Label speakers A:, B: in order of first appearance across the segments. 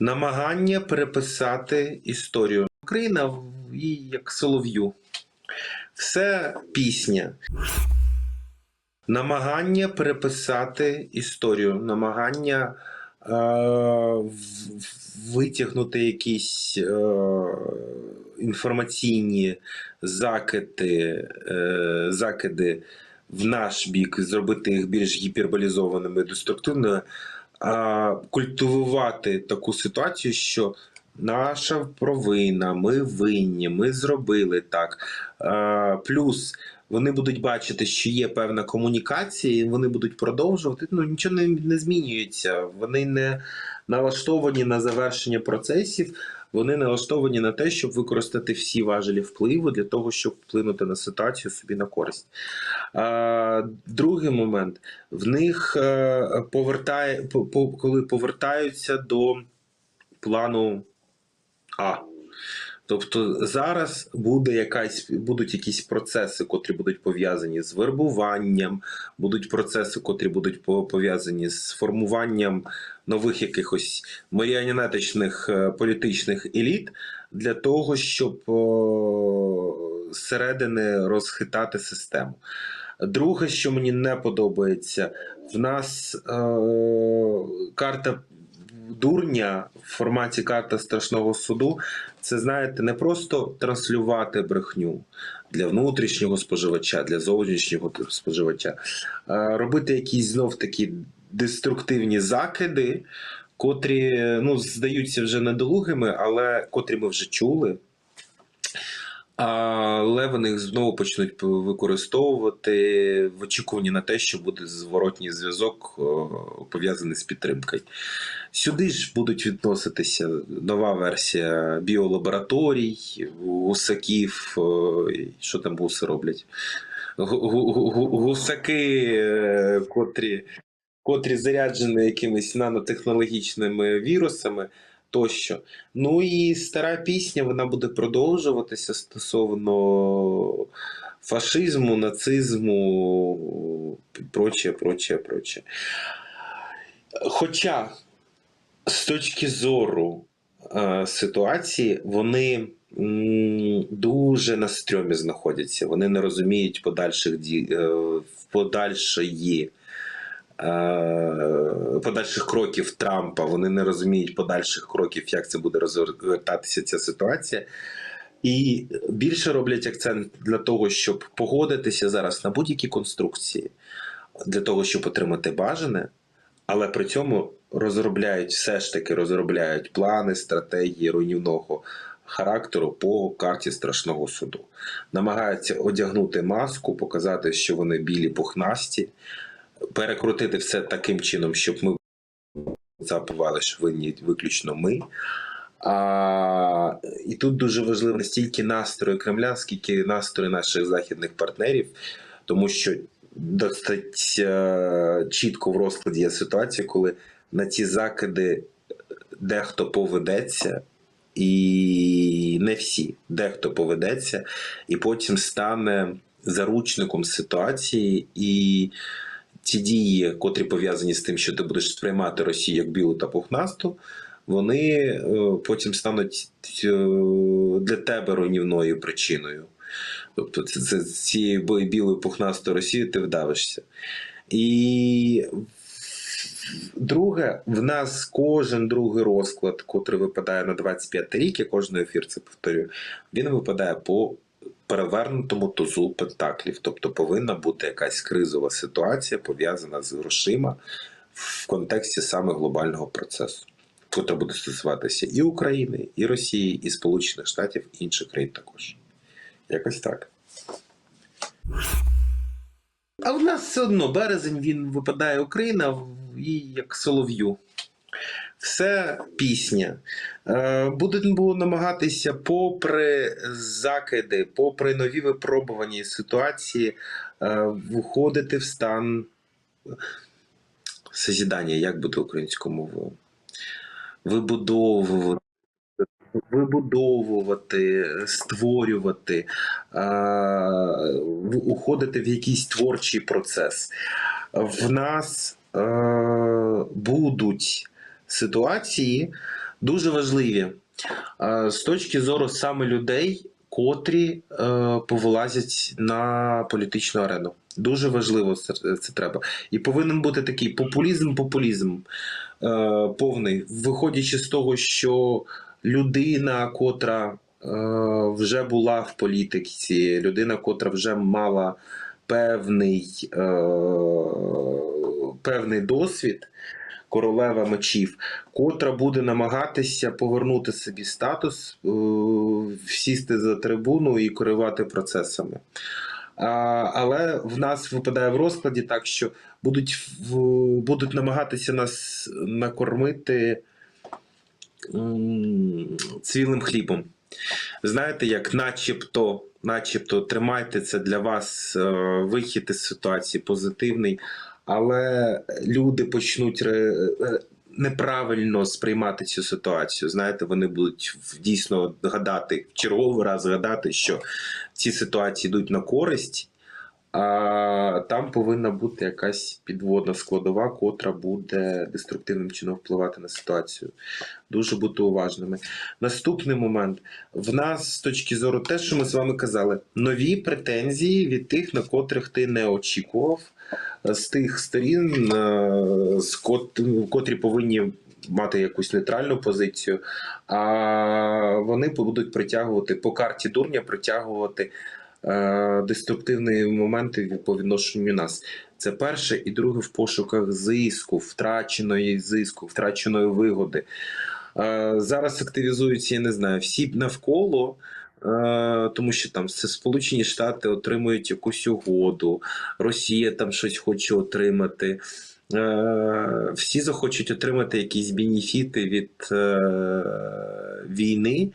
A: Намагання переписати історію. Україна їй як солов'ю. Все пісня. Намагання переписати історію, намагання е, витягнути якісь е, інформаційні закиди, е, закиди в наш бік, зробити їх більш гіперболізованими, деструктивними, культивувати таку ситуацію, що наша провина, ми винні, ми зробили так. Плюс вони будуть бачити, що є певна комунікація, і вони будуть продовжувати. Ну нічого не, не змінюється. Вони не налаштовані на завершення процесів. Вони налаштовані на те, щоб використати всі важелі впливу для того, щоб вплинути на ситуацію собі на користь. А, другий момент в них е, повертає, по- по- коли повертаються до плану А. Тобто зараз буде якась, будуть якісь процеси, котрі будуть пов'язані з вербуванням, будуть процеси, котрі будуть пов'язані з формуванням нових якихось маріонетичних е, політичних еліт для того, щоб зсередини розхитати систему. Друге, що мені не подобається, в нас е, карта дурня в форматі карта страшного суду. Це знаєте, не просто транслювати брехню для внутрішнього споживача, для зовнішнього споживача, а робити якісь знов такі деструктивні закиди, котрі ну, здаються вже недолугими, але котрі ми вже чули. Але вони їх знову почнуть використовувати в очікуванні на те, що буде зворотній зв'язок пов'язаний з підтримкою. Сюди ж будуть відноситися нова версія біолабораторій, гусаків, що там гуси роблять? Гу- гу- гу- Гусаки, е, котрі, котрі заряджені якимись нанотехнологічними вірусами тощо. Ну і стара пісня вона буде продовжуватися стосовно фашизму, нацизму, прочее, прочее, прочее. Хоча з точки зору е, ситуації вони дуже на стрьомі знаходяться. Вони не розуміють подальших ді, е, подальшої. Е, Подальших кроків Трампа, вони не розуміють подальших кроків, як це буде розвертатися ця ситуація. І більше роблять акцент для того, щоб погодитися зараз на будь-які конструкції, для того, щоб отримати бажане, але при цьому розробляють все ж таки розробляють плани, стратегії руйнівного характеру по карті страшного суду. Намагаються одягнути маску, показати, що вони білі пухнасті, перекрутити все таким чином, щоб ми забували, що винні виключно ми. А, і тут дуже важливо не стільки настрої Кремля, скільки настрої наших західних партнерів, тому що досить е, чітко в розкладі є ситуація, коли на ці закиди дехто поведеться, і не всі, дехто поведеться, і потім стане заручником ситуації і. Ті дії, котрі пов'язані з тим, що ти будеш сприймати Росію як білу та пухнасту, вони е, потім стануть е, для тебе руйнівною причиною. Тобто, з цією білою пухнастою Росією ти вдавишся. І друге, в нас кожен другий розклад, котрий випадає на 25 рік, я кожен ефір це повторюю, він випадає по перевернутому тузу пентаклів. Тобто повинна бути якась кризова ситуація, пов'язана з грошима в контексті саме глобального процесу, котра буде стосуватися і України, і Росії, і Сполучених Штатів, і інших країн також. Якось так. А в нас все одно березень він випадає Україна і як солов'ю. Все пісня. Е, Будемо намагатися, попри закиди, попри нові випробувані ситуації, е, виходити в стан созідання, як буде українською мовою. Вибудовувати. Вибудовувати, створювати, е, уходити в якийсь творчий процес. В нас будуть ситуації, дуже важливі е, з точки зору саме людей, котрі е, повилазять на політичну арену. Дуже важливо це, треба. І повинен бути такий популізм, популізм е, повний, виходячи з того, що людина, котра вже була в політиці, людина, котра вже мала певний, певний досвід. Королева мечів, котра буде намагатися повернути собі статус, е, сісти за трибуну і керувати процесами. Але в нас випадає в розкладі так, що будуть, будуть намагатися нас накормити цвілим хлібом. Знаєте, як начебто, начебто тримайте це для вас е, вихід із ситуації позитивний, але люди почнуть ре- е, неправильно сприймати цю ситуацію. Знаєте, вони будуть дійсно гадати, в черговий раз гадати, що ці ситуації йдуть на користь, там повинна бути якась підводна складова, котра буде деструктивним чином впливати на ситуацію. Дуже бути уважними. Наступний момент. В нас з точки зору те, що ми з вами казали, нові претензії від тих, на котрих ти не очікував, з тих сторін, е, з кот- котрі повинні мати якусь нейтральну позицію, а вони будуть притягувати по карті дурня, притягувати е, деструктивні моменти по відношенню нас. Це перше, і друге в пошуках зиску, втраченої зиску, втраченої вигоди. Е, Зараз активізуються, я не знаю, всі навколо. е, Тому що там це Сполучені Штати отримують якусь угоду, Росія там щось хоче отримати. Е, Всі захочуть отримати якісь бенефіти від е, війни,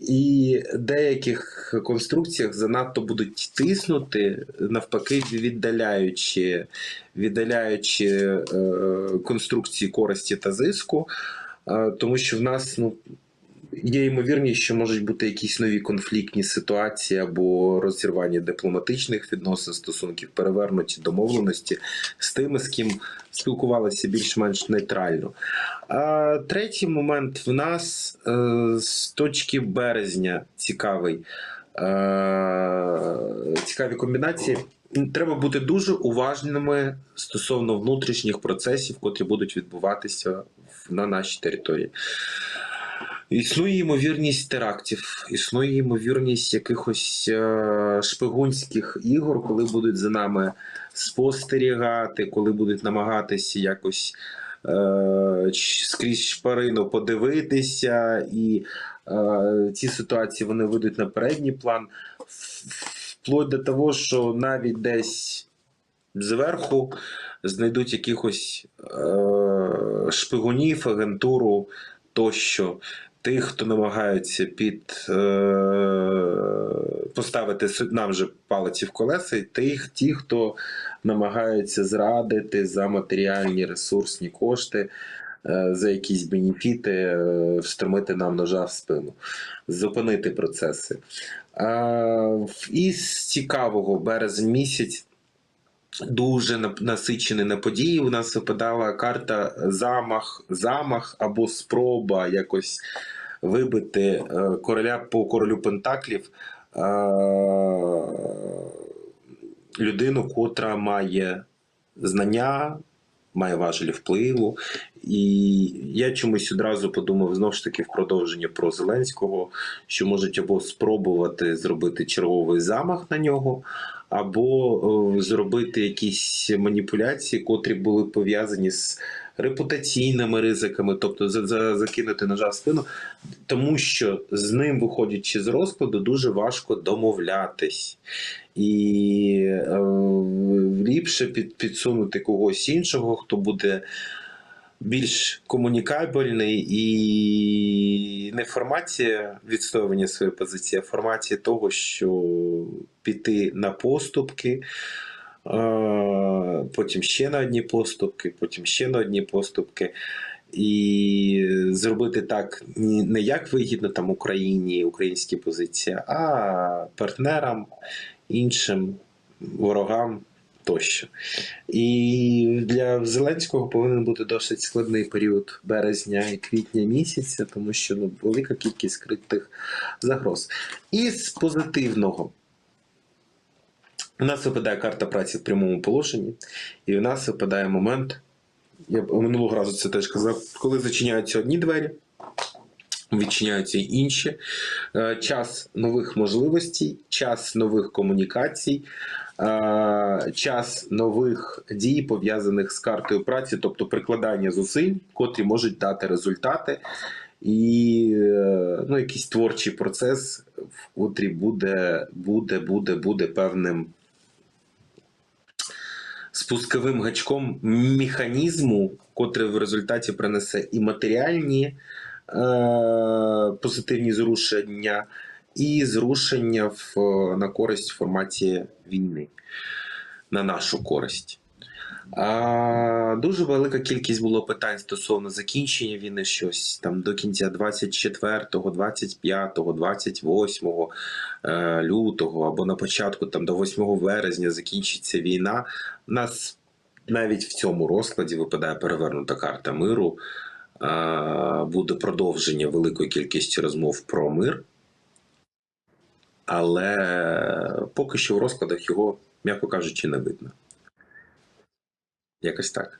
A: і деяких конструкціях занадто будуть тиснути, навпаки, віддаляючи, віддаляючи е, конструкції користі та зиску, е, тому що в нас ну, є ймовірність, що можуть бути якісь нові конфліктні ситуації або розірвання дипломатичних відносин, стосунків, перевернуті домовленості з тими, з ким спілкувалися більш-менш нейтрально. А третій момент в нас е, з точки березня цікавий. Е, цікаві комбінації. Треба бути дуже уважними стосовно внутрішніх процесів, котрі будуть відбуватися на нашій території. Існує ймовірність терактів, існує ймовірність якихось е, шпигунських ігор, коли будуть за нами спостерігати, коли будуть намагатися якось е, скрізь шпарину подивитися, і е, ці ситуації вони вийдуть на передній план, вплоть до того, що навіть десь зверху знайдуть якихось е, шпигунів, агентуру тощо. Тих, хто намагаються під е, поставити нам же палиці в колеса, і тих, ті, хто намагаються зрадити за матеріальні ресурсні кошти, е, за якісь бенефіти, е, встромити нам ножа в спину, зупинити процеси. Е, із цікавого березень місяць. Дуже насичений на події. У нас випадала карта замах, замах або спроба якось вибити е, короля по королю Пентаклів. е, Людину, котра має знання, має важелі впливу. І я чомусь одразу подумав знову ж таки в продовження про Зеленського, що можуть або спробувати зробити черговий замах на нього, або е, зробити якісь маніпуляції, котрі були пов'язані з репутаційними ризиками, тобто за, за, закинути ножа в спину, тому що з ним, виходячи з розкладу, дуже важко домовлятись. І е, ліпше під, підсунути когось іншого, хто буде більш комунікабельний і не формація відстоювання своєї позиції, а формація того, що піти на поступки, е, потім ще на одні поступки, потім ще на одні поступки. І зробити так не як вигідно там Україні, українській позиції, а партнерам, іншим ворогам тощо. І для Зеленського повинен бути досить складний період березня і квітня місяця, тому що ну, велика кількість скритих загроз. І з позитивного. У нас випадає карта праці в прямому положенні, і у нас випадає момент. Я минулого разу це теж казав, коли зачиняються одні двері, відчиняються й інші. Е, Час нових можливостей, час нових комунікацій, час нових дій, пов'язаних з картою праці, тобто прикладання зусиль, котрі можуть дати результати, і е, ну, якийсь творчий процес, в котрий буде, буде, буде, буде певним спусковим гачком механізму, котрий в результаті принесе і матеріальні е, позитивні зрушення, і зрушення в, на користь в форматі війни, на нашу користь. А, дуже велика кількість було питань стосовно закінчення війни, щось там до кінця 24, 25, 28 е, лютого або на початку там до 8 вересня закінчиться війна. У нас навіть в цьому розкладі випадає перевернута карта миру. Е, буде продовження великої кількості розмов про мир. Але поки що в розкладах його, м'яко кажучи, не видно. Якось так.